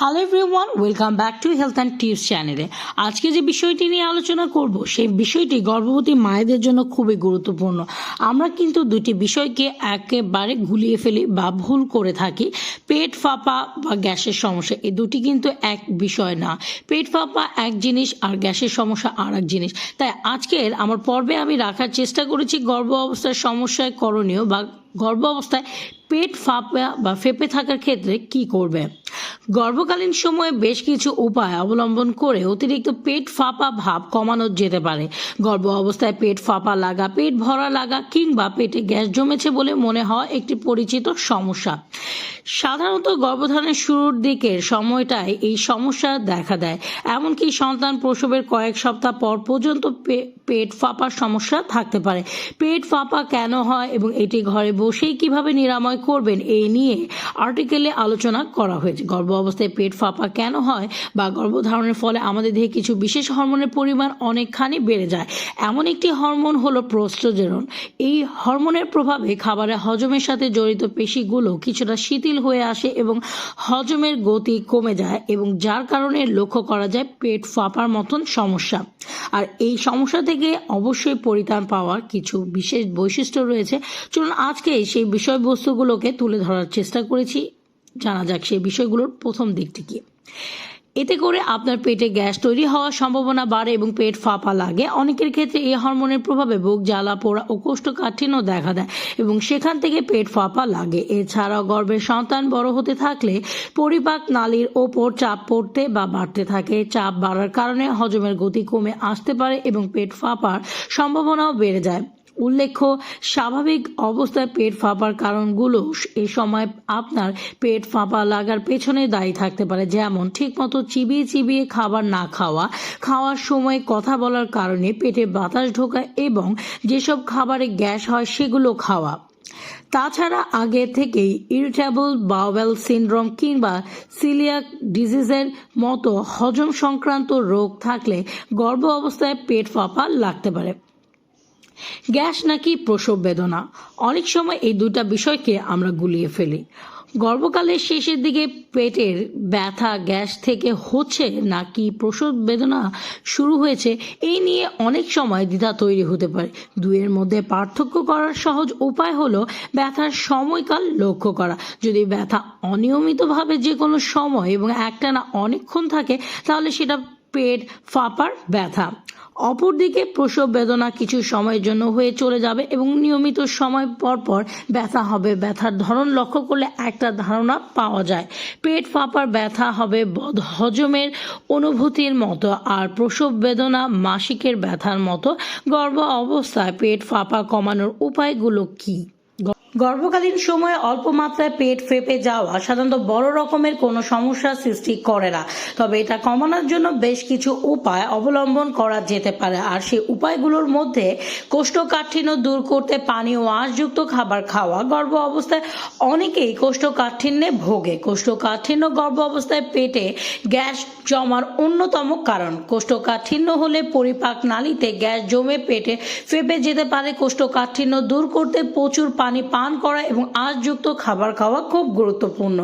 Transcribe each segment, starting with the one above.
Hello everyone welcome back to health and tips চ্যানেলে আজকে যে বিষয়টি নিয়ে আলোচনা করব, সেই বিষয়টি গর্ভবতী মায়েদের জন্য খুবই গুরুত্বপূর্ণ। আমরা কিন্তু দুটি বিষয়কে একেবারে গুলিয়ে ফেলি বা ভুল করে থাকি। পেট ফাঁপা বা গ্যাসের সমস্যা, এই দুটি কিন্তু এক বিষয় না। পেট ফাঁপা এক জিনিস আর গ্যাসের সমস্যা আর এক জিনিস। তাই আজকের আমার পর্বে আমি রাখার চেষ্টা করেছি গর্ভ অবস্থার সমস্যায় করণীয় বা গর্ভ অবস্থায় পেট ফাঁপা বা ফেপে থাকার ক্ষেত্রে কি করবে। গর্ভকালীন সময়ে বেশ কিছু উপায় অবলম্বন করে অতিরিক্ত পেট ফাঁপা ভাব কমানো যেতে পারে। গর্ভ অবস্থায় পেট ফাঁপা লাগা, পেট ভরা লাগা কিংবা পেটে গ্যাস জমেছে বলে মনে হওয়া একটি পরিচিত সমস্যা। সাধারণত গর্ভধারণের শুরুর দিকের সময়টায় এই সমস্যা দেখা দেয়। এমনকি সন্তান প্রসবের কয়েক সপ্তাহ পর পর্যন্ত পেট ফাঁপার সমস্যা থাকতে পারে। পেট ফাঁপা কেন হয় এবং এটি ঘরে বসেই কীভাবে নিরাময় করবেন এই নিয়ে আর্টিকেলে আলোচনা করা হয়েছে। গর্ভ অবস্থায় পেট ফাঁপা কেন হয় বা গর্ভধারণের ফলে আমাদের দেহে কিছু বিশেষ হরমোনের পরিমাণ অনেকখানি বেড়ে যায়। এমন একটি হরমোন হলো প্রোস্টোজেরন। এই হরমোনের প্রভাবে খাবারের হজমের সাথে জড়িত পেশিগুলো কিছুটা শিথিল হয়ে আসে এবং হজমের গতি কমে যায় এবং যার কারণে লক্ষ্য করা যায় পেট ফাঁপার মতন সমস্যা। আর এই সমস্যা থেকে অবশ্যই পরিত্রাণ পাওয়ার কিছু বিশেষ বৈশিষ্ট্য রয়েছে। চলুন আজকে সেই বিষয়বস্তুগুলোকে তুলে ধরার চেষ্টা করেছি। জানা যাক সেই বিষয়গুলোর প্রথম দিকটি কি। এতে করে আপনার পেটে গ্যাস তৈরি হওয়ার সম্ভাবনা বাড়ে এবং পেট ফাঁপা লাগে। অনেকের ক্ষেত্রে এই হরমোনের প্রভাবে বুক জ্বালা, পোড়া ও কোষ্ঠকাঠিন্য দেখা দেয় এবং সেখান থেকে পেট ফাঁপা লাগে। এছাড়াও গর্ভের সন্তান বড় হতে থাকলে পরিপাক নালীর ওপর চাপ পড়তে বা বাড়তে থাকে। চাপ বাড়ার কারণে হজমের গতি কমে আসতে পারে এবং পেট ফাঁপার সম্ভাবনাও বেড়ে যায়। উল্লেখ্য, স্বাভাবিক অবস্থায় পেট ফাঁপার কারণগুলো এ সময় আপনার পেট ফাঁপা লাগার পেছনে দায়ী থাকতে পারে, যেমন ঠিকমতো চিবিয়ে চিবিয়ে খাবার না খাওয়া, খাওয়ার সময় কথা বলার কারণে পেটে বাতাস ঢোকা এবং যেসব খাবারে গ্যাস হয় সেগুলো খাওয়া। তাছাড়া আগে থেকেই ইরিটেবল বাওয়েল সিনড্রোম কিংবা সিলিয়াক ডিজিজের মতো হজম সংক্রান্ত রোগ থাকলে গর্ভ অবস্থায় পেট ফাঁপা লাগতে পারে। গ্যাস নাকি প্রসব বেদনা? অনেক সময় এই দুটা বিষয়কে আমরা গুলিয়ে ফেলি। গর্ভকালের শেষের দিকে পেটের ব্যথা গ্যাস থেকে হচ্ছে নাকি প্রসব বেদনা শুরু হয়েছে, এই নিয়ে অনেক সময় দ্বিধা তৈরি হতে পারে। দুয়ের মধ্যে পার্থক্য করার সহজ উপায় হলো ব্যথার সময়কাল লক্ষ্য করা। যদি ব্যথা অনিয়মিতভাবে যে কোনো সময় এবং একটানা অনেকক্ষণ থাকে, তাহলে সেটা পেট ফাঁপার ব্যথা। অপরদিকে প্রসব বেদনা কিছু সময়ের জন্য হয়ে চলে যাবে এবং নিয়মিত সময় পর পর ব্যথা হবে। ব্যথার ধরন লক্ষ্য করলে একটা ধারণা পাওয়া যায়। পেট ফাঁপার ব্যথা হবে হজমের অনুভূতির মতো আর প্রসব বেদনা মাসিকের ব্যথার মতো। গর্ভ অবস্থায় পেট ফাঁপা কমানোর উপায়গুলো কী? গর্ভকালীন সময়ে অল্প মাত্রায় পেট ফেপে যাওয়া সাধারণত বড় রকমের কোনো সমস্যা সৃষ্টি করে না। তবে এটা কমানোর জন্য বেশ কিছু উপায় অবলম্বন করা যেতে পারে। আর সেই উপায়গুলোর মধ্যে কোষ্ঠকাঠিন্য দূর করতে পানি ও আঁশযুক্ত খাবার খাওয়া গর্ভ অবস্থায় অনেকেই কোষ্ঠকাঠিন্যে ভোগে। কোষ্ঠকাঠিন্য গর্ভ অবস্থায় পেটে গ্যাস জমার অন্যতম কারণ। কোষ্ঠকাঠিন্য হলে পরিপাক নালীতে গ্যাস জমে পেটে ফেপে যেতে পারে। কোষ্ঠকাঠিন্য দূর করতে প্রচুর পানি পান করা এবং আঁশযুক্ত খাবার খাওয়া খুব গুরুত্বপূর্ণ।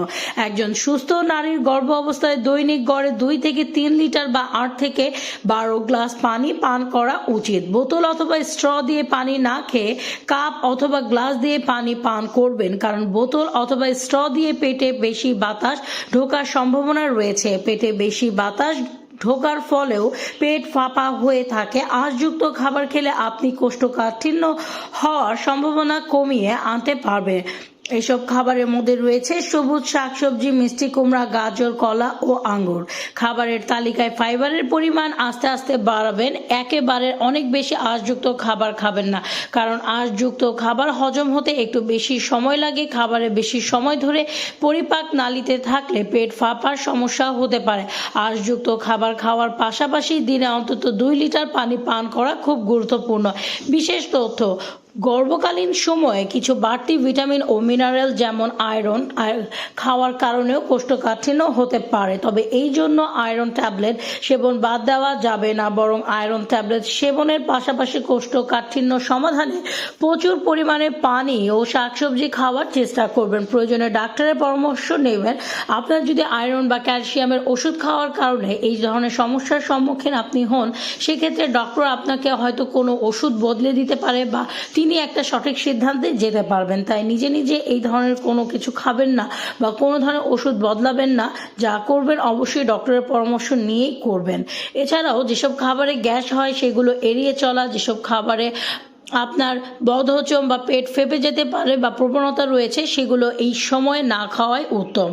একজন সুস্থ নারীর গর্ভ অবস্থায় দৈনিক গড়ে দুই থেকে তিন লিটার বা আট থেকে বারো গ্লাস পানি পান করা উচিত। বোতল অথবা স্ট্র দিয়ে পানি না খেয়ে কাপ অথবা গ্লাস দিয়ে পানি পান করবেন কারণ বোতল অথবা স্ট্র দিয়ে পেটে বেশি বাতাস ঢোকার সম্ভাবনা রয়েছে। পেটে বেশি বাতাস ঢোকার ফলেও পেট ফাঁপা হয়ে থাকে। আঁশযুক্ত খাবার খেলে আপনি কোষ্ঠকাঠিন্য হওয়ার সম্ভাবনা কমিয়ে আনতে পারবেন। এসব খাবারের মধ্যে রয়েছে সবুজ শাকসবজি, মিষ্টি কুমড়া, গাজর, কলা ও আঙ্গুর। খাবারের তালিকায় ফাইবারের পরিমাণ আস্তে আস্তে বাড়াবেন। একেবারে অনেক বেশি আঁশযুক্ত খাবার খাবেন না, কারণ আঁশযুক্ত খাবার হজম হতে একটু বেশি সময় লাগে। খাবারে বেশি সময় ধরে পরিপাক নালিতে থাকলে পেট ফাঁপার সমস্যা হতে পারে। আঁশযুক্ত খাবার খাওয়ার পাশাপাশি দিনে অন্তত দুই লিটার পানি পান করা খুব গুরুত্বপূর্ণ। বিশেষ তথ্য গর্ভকালীন সময়ে কিছু বাড়তি ভিটামিন ও মিনারেল যেমন আয়রন খাওয়ার কারণেও কোষ্ঠকাঠিন্য হতে পারে। তবে এই জন্য আয়রন ট্যাবলেট সেবন বাদ দেওয়া যাবে না, বরং আয়রন ট্যাবলেট সেবনের পাশাপাশি কোষ্ঠকাঠিন্য সমাধানে প্রচুর পরিমাণে পানি ও শাকসবজি খাওয়ার চেষ্টা করবেন। প্রয়োজনে ডাক্তারের পরামর্শ নেবেন। আপনার যদি আয়রন বা ক্যালসিয়ামের ওষুধ খাওয়ার কারণে এই ধরনের সমস্যার সম্মুখীন আপনি হন, সেক্ষেত্রে ডক্টর আপনাকে হয়তো কোনো ওষুধ বদলে দিতে পারে বা তিনি একটা সঠিক সিদ্ধান্তে যেতে পারবেন। তাই নিজে নিজে এই ধরনের কোনো কিছু খাবেন না বা কোনো ধরনের ওষুধ বদলাবেন না। যা করবেন অবশ্যই ডক্টরের পরামর্শ নিয়েই করবেন। এছাড়াও যেসব খাবারে গ্যাস হয় সেগুলো এড়িয়ে চলা, যেসব খাবারে আপনার বদহজম বা পেট ফেপে যেতে পারে বা প্রবণতা রয়েছে, সেগুলো এই সময়ে না খাওয়াই উত্তম।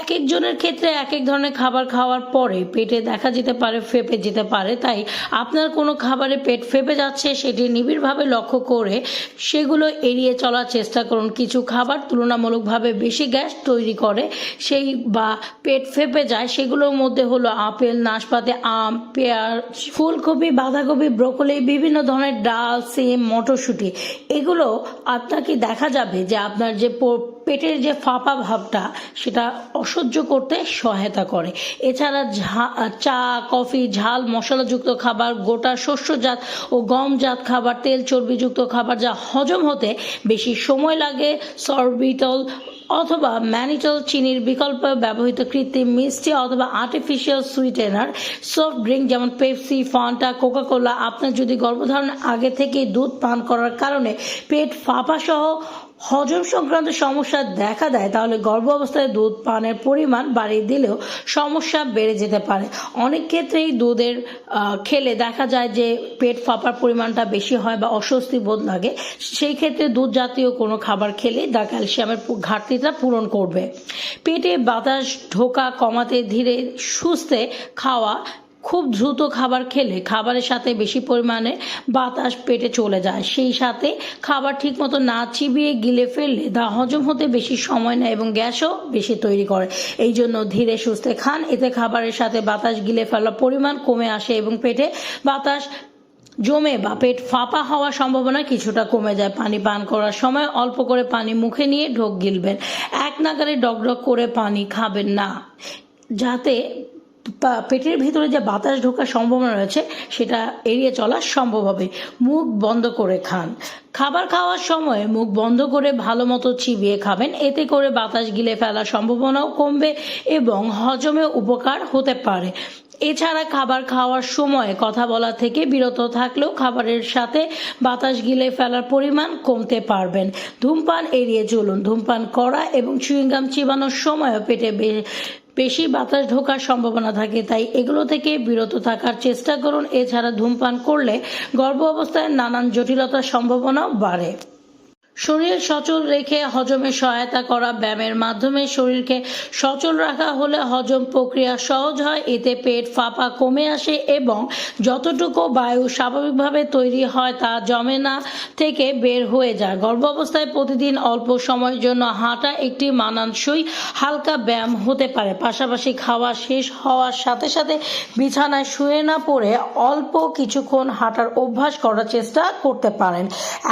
এক একজনের ক্ষেত্রে এক এক ধরনের খাবার খাওয়ার পরে পেটে দেখা যেতে পারে, ফেপে যেতে পারে। তাই আপনার কোনো খাবারে পেট ফেপে যাচ্ছে সেটি নিবিড়ভাবে লক্ষ্য করে সেগুলো এড়িয়ে চলার চেষ্টা করুন। কিছু খাবার তুলনামূলকভাবে বেশি গ্যাস তৈরি করে সেই বা পেট ফেপে যায় সেগুলোর মধ্যে হলো আপেল, নাশপাতি, আম, পেয়ার, ফুলকপি, বাঁধাকপি, ব্রোকলি, বিভিন্ন ধরনের ডাল, সিম, মটরশুঁটি। এগুলো আপনাকে দেখা যাবে যে আপনার যে পেটের যে ফাঁপা ভাবটা, সেটা অসহ্য করতে সহায়তা করে। এছাড়া চা, কফি, ঝাল, মশলাযুক্ত খাবার, গোটা শস্যজাত ও গমজাত খাবার, তেল চর্বিযুক্ত খাবার যা হজম হতে বেশি সময় লাগে, সরবিটল অথবা ম্যানিটল চিনির বিকল্প ব্যবহৃত কৃত্রিম মিষ্টি অথবা আর্টিফিশিয়াল সুইটেনার সফট ড্রিঙ্ক যেমন পেপসি ফান্টা কোকাকোলা আপনার যদি গর্ভধারণ আগে থেকে দুধ পান করার কারণে পেট ফাঁপা সহ হজম সংক্রান্ত সমস্যা দেখা দেয়, তাহলে গর্ভ অবস্থায় দুধ পানের পরিমাণ বাড়িয়ে দিলেও সমস্যা বেড়ে যেতে পারে। অনেক ক্ষেত্রেই দুধের খেলে দেখা যায় যে পেট ফাঁপার পরিমাণটা বেশি হয় বা অস্বস্তি বোধ লাগে। সেই ক্ষেত্রে দুধ জাতীয় কোনো খাবার খেলে দা ক্যালসিয়ামের ঘাটতিটা পূরণ করবে। পেটে বাতাস ঢোকা কমাতে ধীরে সুস্থে খাওয়া খুব দ্রুত খাবার খেলে খাবারের সাথে বেশি পরিমাণে বাতাস পেটে চলে যায়। সেই সাথে খাবার ঠিকমতো না চিবিয়ে গিলে ফেললে দা হজম হতে বেশি সময় নেয় এবং গ্যাসও বেশি তৈরি করে। এই জন্য ধীরে সুস্থে খান। এতে খাবারের সাথে বাতাস গিলে ফেলার পরিমাণ কমে আসে এবং পেটে বাতাস জমে বা পেট ফাঁপা হওয়ার সম্ভাবনা কিছুটা কমে যায়। পানি পান করার সময় অল্প করে পানি মুখে নিয়ে ঢোক গিলবেন। এক নাগারে ডগডগ করে পানি খাবেন না, যাতে পেটের ভেতরে যে বাতাস ঢোকার সম্ভাবনা রয়েছে, সেটা এড়িয়ে চলা সম্ভব হবে। মুখ বন্ধ করে খান। খাবার খাওয়ার সময় মুখ বন্ধ করে ভালো মতো চিবিয়ে খাবেন। এতে করে বাতাস গিলে ফেলার সম্ভাবনাও কমবে এবং হজমে উপকার হতে পারে। এছাড়া খাবার খাওয়ার সময় কথা বলা থেকে বিরত থাকলেও খাবারের সাথে বাতাস গিলে ফেলার পরিমাণ কমতে পারবেন। ধূমপান এড়িয়ে চলুন। ধূমপান করা এবং চুইংগাম চিবানোর সময়ও পেটে বেশি বাতাস ঢোকার সম্ভাবনা থাকে, তাই এগুলো থেকে বিরত থাকার চেষ্টা করুন। এছাড়া ধূমপান করলে গর্ভ অবস্থায় নানান জটিলতার সম্ভাবনাও বাড়ে। শরীর সচল রেখে হজমে সহায়তা করা ব্যায়ামের মাধ্যমে শরীরকে সচল রাখা হলে হজম প্রক্রিয়া সহজ হয়, এতে পেট ফাঁপা কমে আসে এবং যতটুকু বায়ু স্বাভাবিকভাবে তৈরি হয় তা জমে না থেকে বের হয়ে যায়। গর্ভ অবস্থায় প্রতিদিন অল্প সময়ের জন্য হাঁটা একটি মানানসই হালকা ব্যায়াম হতে পারে। পাশাপাশি খাওয়া শেষ হওয়ার সাথে সাথে বিছানায় শুয়ে না পড়ে অল্প কিছুক্ষণ হাঁটার অভ্যাস করার চেষ্টা করতে পারেন।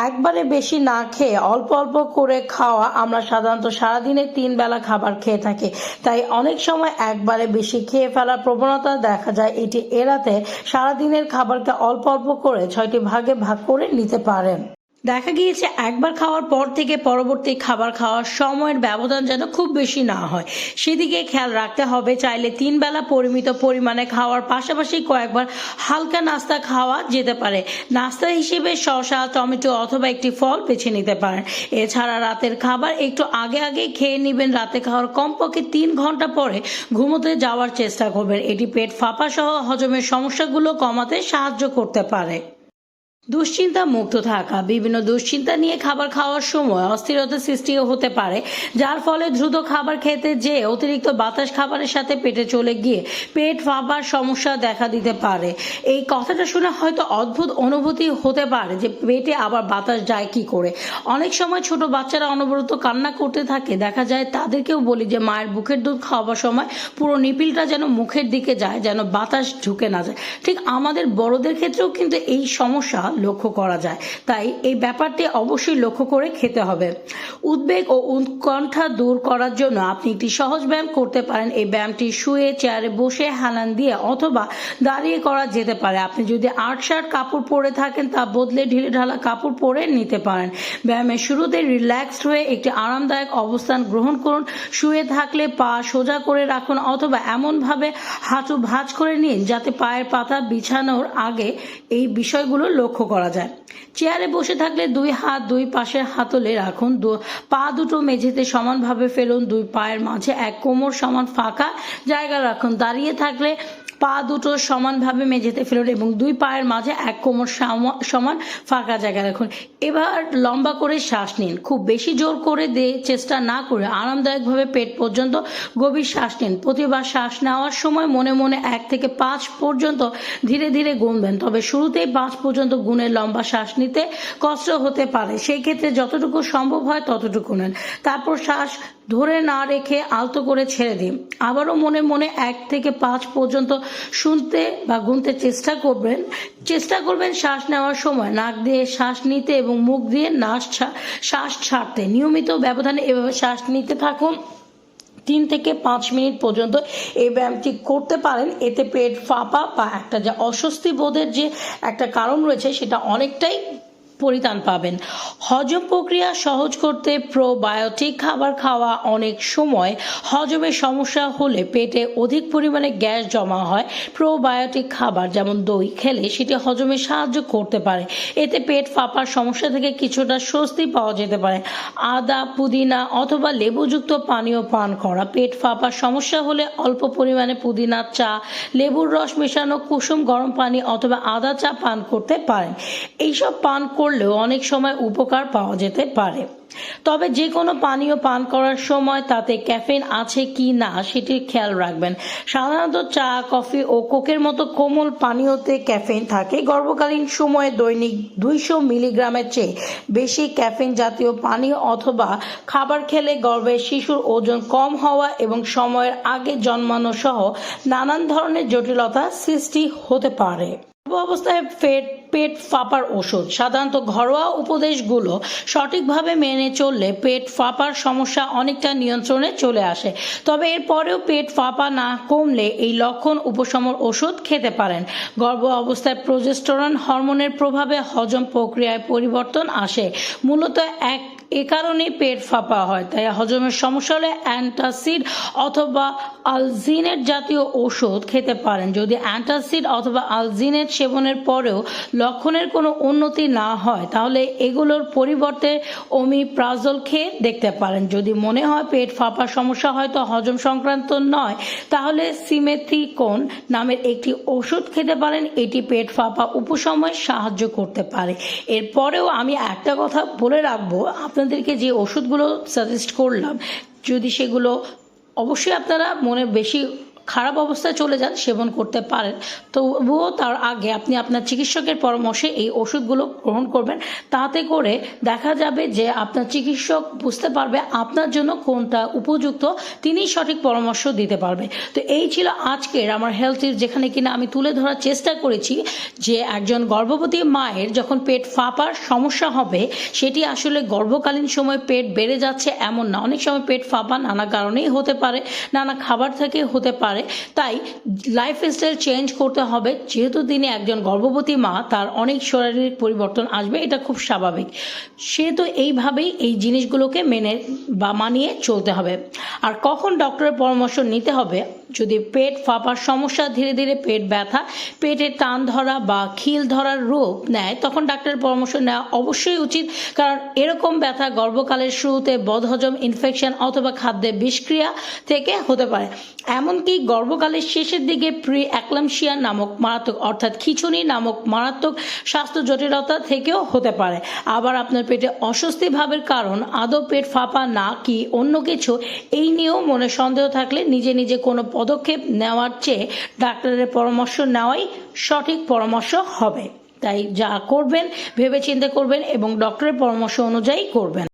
একবারে বেশি না খেয়ে অল্প অল্প করে খাওয়া আমরা সাধারণত সারাদিনে তিন বেলা খাবার খেয়ে থাকি। তাই অনেক সময় একবারে বেশি খেয়ে ফেলার প্রবণতা দেখা যায়। এটি এড়াতে সারাদিনের খাবারকে অল্প অল্প করে ছয়টি ভাগে ভাগ করে নিতে পারেন। দেখা গিয়েছে একবার খাওয়ার পর থেকে পরবর্তী খাবার খাওয়ার সময়ের ব্যবধান যেন খুব বেশি না হয়। সেদিকে খেয়াল রাখতে হবে, চাইলে তিন বেলা পরিমিত পরিমাণে খাওয়ার পাশাপাশি কয়েকবার হালকা নাস্তা খাওয়া যেতে পারে। নাস্তা হিসেবে শশা টমেটো অথবা একটি ফল বেছে নিতে পারেন। এছাড়া রাতের খাবার একটু আগে আগে খেয়ে নেবেন। রাতে খাওয়ার কমপক্ষে তিন ঘণ্টা পরে ঘুমোতে যাওয়ার চেষ্টা করবেন। এটি পেট ফাঁপা সহ হজমের সমস্যাগুলো কমাতে সাহায্য করতে পারে। দুশ্চিন্তা মুক্ত থাকা, বিভিন্ন দুশ্চিন্তা নিয়ে খাবার খাওয়ার সময় অস্থিরতা সৃষ্টিও হতে পারে, যার ফলে দ্রুত খাবার খেতে যেয়ে অতিরিক্ত বাতাস খাবারের সাথে পেটে চলে গিয়ে পেট ফাঁপার সমস্যা দেখা দিতে পারে। এই কথাটা শুনে হয়তো অদ্ভুত অনুভূতি হতে পারে যে পেটে আবার বাতাস যায় কি করে। অনেক সময় ছোট বাচ্চারা অনবরত কান্না করতে থাকে। দেখা যায় তাদেরকেও বলি যে মায়ের বুকের দুধ খাওয়ার সময় পুরো নিপিলটা যেন মুখের দিকে যায়, যেন বাতাস ঢুকে না যায়। ঠিক আমাদের বড়দের ক্ষেত্রেও কিন্তু এই সমস্যা লক্ষ্য করা যায়। তাই এই ব্যাপারটি অবশ্যই লক্ষ্য করে খেতে হবে। উদ্বেগ ও উৎকণ্ঠা দূর করার জন্য আপনি একটি সহজ ব্যায়াম করতে পারেন। এই ব্যায়ামটি শুয়ে চেয়ারে বসে হেলান দিয়ে অথবা দাঁড়িয়ে করা যেতে পারে। আপনি যদি আট শার্ট কাপড় পরে থাকেন, তা বদলে ঢিলে ঢালা কাপড় পরে নিতে পারেন। ব্যায়ামের শুরুতে রিল্যাক্সড হয়ে একটি আরামদায়ক অবস্থান গ্রহণ করুন। শুয়ে থাকলে পা সোজা করে রাখুন অথবা এমনভাবে হাঁটু ভাঁজ করে নিন যাতে পায়ের পাতা বিছানোর আগে এই বিষয়গুলো লক্ষ্য করা যায়। চেয়ারে বসে থাকলে দুই হাত, দুই পাশের হাতলে রাখুন। পা দুটো মেঝেতে সমানভাবে ফেলুন। দুই পায়ের মাঝে এক কোমর সমান ফাঁকা জায়গা রাখুন। দাঁড়িয়ে থাকলে পা দুটো সমানভাবে মেঝেতে ফেলুন এবং দুই পায়ের মাঝে এক কোমর সমান ফাঁকা জায়গা রাখুন। এবার লম্বা করে শ্বাস নিন। খুব বেশি জোর করে দিয়ে চেষ্টা না করে আরামদায়কভাবে পেট পর্যন্ত গভীর শ্বাস নিন। প্রতিবার শ্বাস নেওয়ার সময় মনে মনে এক থেকে পাঁচ পর্যন্ত ধীরে ধীরে গুনবেন তবে শুরুতেই পাঁচ পর্যন্ত গুণের লম্বা শ্বাস নিতে কষ্ট হতে পারে। সেই ক্ষেত্রে যতটুকু সম্ভব হয় ততটুকু নেন। তারপর শ্বাস ধরে না রেখে আলতো করে ছেড়ে দিন। আবারও মনে মনে এক থেকে পাঁচ পর্যন্ত শুনতে বা গুনতে চেষ্টা করবেন। চেষ্টা করবেন শ্বাস নেওয়ার সময়। নাক দিয়ে শ্বাস নিতে এবং মুখ দিয়ে নাশ শ্বাস ছাড়তে। নিয়মিত ব্যবধানে এভাবে শ্বাস নিতে থাকুন। তিন থেকে পাঁচ মিনিট পর্যন্ত এই ব্যায়ামটি করতে পারেন। এতে পেট ফাঁপা বা একটা যে অস্বস্তি বোধের যে একটা কারণ রয়েছে, সেটা অনেকটাই পরিত্রাণ পাবেন। হজম প্রক্রিয়া সহজ করতে প্রোবায়োটিক খাবার খাওয়া অনেক সময় হজমের সমস্যা হলে পেটে অধিক পরিমাণে গ্যাস জমা হয় প্রোবায়োটিক খাবার, যেমন দই খেলে সেটি হজমে সাহায্য করতে পারে। এতে পেট ফাঁপার সমস্যা থেকে কিছুটা স্বস্তি পাওয়া যেতে পারে। আদা, পুদিনা অথবা লেবুযুক্ত পানীয় পান করা। পেট ফাঁপার সমস্যা হলে অল্প পরিমাণে পুদিনার চা, লেবুর রস মেশানো, কুসুম গরম পানি অথবা আদা চা পান করতে পারেন। এইসব পান করলেও অনেক সময় উপকার পাওয়া যেতে পারে। তবে যে কোনো পানীয় পান করার সময় তাতে ক্যাফেন আছে কি না সেটির খেয়াল রাখবেন। সাধারণত চা, কফি ও কোকের মতো কোমল পানীয়তে ক্যাফেন থাকে। গর্ভকালীন সময়ে দৈনিক দুইশো মিলিগ্রামের চেয়ে বেশি ক্যাফেন জাতীয় পানীয় অথবা খাবার খেলে গর্ভের শিশুর ওজন কম হওয়া এবং সময়ের আগে জন্মানো সহ নানান ধরনের জটিলতা সৃষ্টি হতে পারে। অবস্থায় পেট পেট ফাঁপার ওষুধ। সাধারণত ঘরোয়া উপদেশগুলো সঠিকভাবে মেনে চললে পেট ফাঁপার সমস্যা অনেকটা নিয়ন্ত্রণে চলে আসে। তবে এরপরেও পেট ফাঁপা না কমলে এই লক্ষণ উপশমর ওষুধ খেতে পারেন। গর্ভ অবস্থায় প্রজেস্টেরন হরমোনের প্রভাবে হজম প্রক্রিয়ায় পরিবর্তন আসে। মূলত এক এ কারণে পেট ফাঁপা হয়। তাই হজমের সমস্যা হলে অ্যান্টাসিড অথবা আলজিনেট জাতীয় ওষুধ খেতে পারেন। যদি অ্যান্টাসিড অথবা আলজিনেট সেবনের পরেও লক্ষণের কোনো উন্নতি না হয়, তাহলে এগুলোর পরিবর্তে ওমিপ্রাজল খেয়ে দেখতে পারেন। যদি মনে হয় পেট ফাঁপার সমস্যা হয়তো হজম সংক্রান্ত নয়, তাহলে সিমেথিকোন নামের একটি ওষুধ খেতে পারেন। এটি পেট ফাঁপা উপশমে সাহায্য করতে পারে। এরপরেও আমি একটা কথা বলে রাখব। আপনাদেরকে যে ওষুধগুলো সাজেস্ট করলাম যদি সেগুলো অবশ্যই আপনারা মনে বেশি খারাপ অবস্থায় চলে যান, সেবন করতে পারেন। তবুও তার আগে আপনি আপনার চিকিৎসকের পরামর্শে এই ওষুধগুলো গ্রহণ করবেন। তাতে করে দেখা যাবে যে আপনার চিকিৎসক বুঝতে পারবে আপনার জন্য কোনটা উপযুক্ত, তিনি সঠিক পরামর্শ দিতে পারবে। তো এই ছিল আজকের আমার হেলথ টিপস যেখানে কিনা আমি তুলে ধরার চেষ্টা করেছি যে একজন গর্ভবতী মায়ের যখন পেট ফাঁপার সমস্যা হবে, সেটি আসলে গর্ভকালীন সময় পেট বেড়ে যাচ্ছে এমন না। অনেক সময় পেট ফাঁপা নানা কারণেই হতে পারে, নানা খাবার থেকে হতে পারে। তাই লাইফ স্টাইল চেঞ্জ করতে হবে। যেহেতু তিনি একজন গর্ভবতী মা, তার অনেক শারীরিক পরিবর্তন আসবে, এটা খুব স্বাভাবিক। সে তো এইভাবেই এই জিনিসগুলোকে মেনে বা মানিয়ে চলতে হবে। আর কখন ডক্টরের পরামর্শ নিতে হবে? যদি পেট ফাঁপার সমস্যা, ধীরে ধীরে পেট ব্যথা পেটে টান ধরা বা খিল ধরার রূপ নেয়, তখন ডাক্তারের পরামর্শ নেওয়া অবশ্যই উচিত। কারণ এরকম ব্যথা গর্ভকালের শুরুতে বদহজম ইনফেকশন অথবা খাদ্যে বিষক্রিয়া থেকে হতে পারে। এমনকি গর্ভকালের শেষের দিকে প্রি অ্যাক্লামশিয়া নামক মারাত্মক, অর্থাৎ খিচুনি নামক মারাত্মক স্বাস্থ্য জটিলতা থেকেও হতে পারে। আবার আপনার পেটে অস্বস্তি ভাবের কারণ, আদৌ পেট ফাঁপা না কি অন্য কিছু, এই নিয়েও মনে সন্দেহ থাকলে নিজে নিজে কোনো পদক্ষেপ নেওয়ার চেয়ে ডাক্তারের পরামর্শ নেওয়াই সঠিক পরামর্শ হবে। তাই যা করবেন, ভেবেচিন্তে করবেন এবং ডক্টরের পরামর্শ অনুযায়ী করবেন।